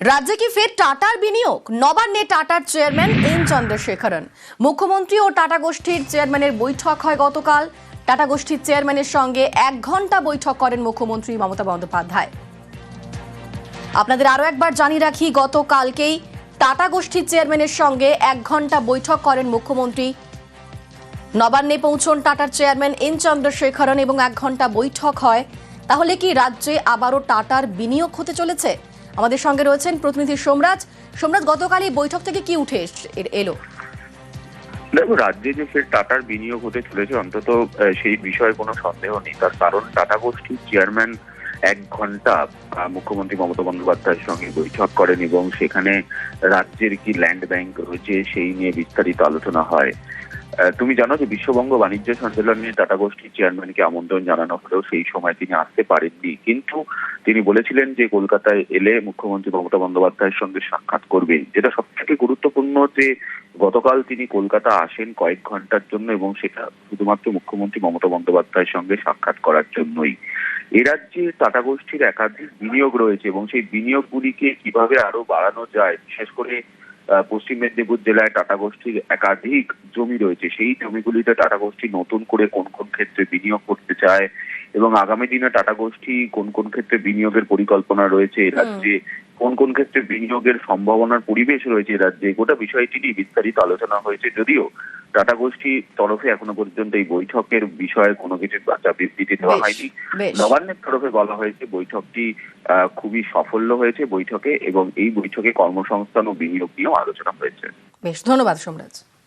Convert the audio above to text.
রাজ্যে কি ফের টাটার বিনিয়োগ? নবান্নে টাটার চেয়ারম্যান এন চন্দ্রশেখরন। মুখ্যমন্ত্রী ও টাটা গোষ্ঠীর চেয়ারম্যানের বৈঠক হয় গতকাল। টাটা গোষ্ঠীর চেয়ারম্যানের সঙ্গে এক ঘণ্টা বৈঠক করেন মুখ্যমন্ত্রী মমতা বন্দ্যোপাধ্যায়। আপনাদের আরও একবার জানিয়ে রাখি, গতকালকেই টাটা গোষ্ঠীর চেয়ারম্যানের সঙ্গে এক ঘণ্টা বৈঠক করেন মুখ্যমন্ত্রী। নবান্নে পৌঁছন টাটার চেয়ারম্যান এন চন্দ্রশেখরন এবং এক ঘণ্টা বৈঠক হয়। তাহলে কি রাজ্যে আবারও টাটার বিনিয়োগ হতে চলেছে? আমাদের সঙ্গে রয়েছেন প্রতিনিধি সোমরাজ। সোমরাজ, গতকাল এই বৈঠক থেকে কি উঠে এলো? দেখো, রাজ্যে যে ফের টাটার বিনিয়োগ হতে চলেছে, অন্তত সেই বিষয়ে কোনো সন্দেহ নেই। তার কারণ টাটা গোষ্ঠীর চেয়ারম্যান এক ঘণ্টা মুখ্যমন্ত্রী মমতা বন্দ্যোপাধ্যায়ের সঙ্গে বৈঠক করেন এবং সেখানে রাজ্যের কি ল্যান্ড ব্যাংক রয়েছে, সেই নিয়ে বিস্তারিত আলোচনা হয়। তুমি জানো যে বিশ্ববঙ্গ বাণিজ্য সম্মেলনে টাটা গোষ্ঠীর চেয়ারম্যানকে আমন্ত্রণ জানানো হলেও সেই সময় তিনি আসতে পারেননি। কিন্তু তিনি বলেছিলেন যে কলকাতায় এলে মুখ্যমন্ত্রী মমতা বন্দ্যোপাধ্যায়ের সঙ্গে সাক্ষাৎ করবেন। যেটা সব থেকে গুরুত্বপূর্ণ যে গতকাল তিনি কলকাতা আসেন কয়েক ঘণ্টার জন্য এবং সেটা শুধুমাত্র মুখ্যমন্ত্রী মমতা বন্দ্যোপাধ্যায়ের সঙ্গে সাক্ষাৎ করার জন্যই। এ রাজ্যে টাটা গোষ্ঠীর একাধিক বিনিয়োগ রয়েছে এবং সেই বিনিয়োগগুলিকে কীভাবে আরও বাড়ানো যায়, বিশেষ করে পশ্চিম মেদিনীপুর জেলায় টাটা গোষ্ঠীর একাধিক জমি রয়েছে। সেই জমিগুলিতে টাটা গোষ্ঠী নতুন করে কোন কোন ক্ষেত্রে বিনিয়োগ করতে চায় এবং আগামী দিনে টাটা গোষ্ঠী কোন কোন ক্ষেত্রে বিনিয়োগের পরিকল্পনা রয়েছে রাজ্যে কোন কোন ক্ষেত্রে বিনিয়োগের সম্ভাবনার পরিবেশ রয়েছে রাজ্যে গোটা বিষয়টি নিয়ে বিস্তারিত আলোচনা হয়েছে যদিও টাটা গোষ্ঠীর তরফে এখনও পর্যন্ত এই বৈঠকের বিষয়ে কোনো কিছু বার্তা বিবৃতি দেওয়া হয়নি। নবান্নের তরফে বলা হয়েছে বৈঠকটি আহ, খুবই সাফল্য হয়েছে বৈঠকে এবং এই বৈঠকে কর্মসংস্থান ও বিনিয়োগ নিয়েও আলোচনা হয়েছে। বেশ ধন্যবাদ সোমরাজ।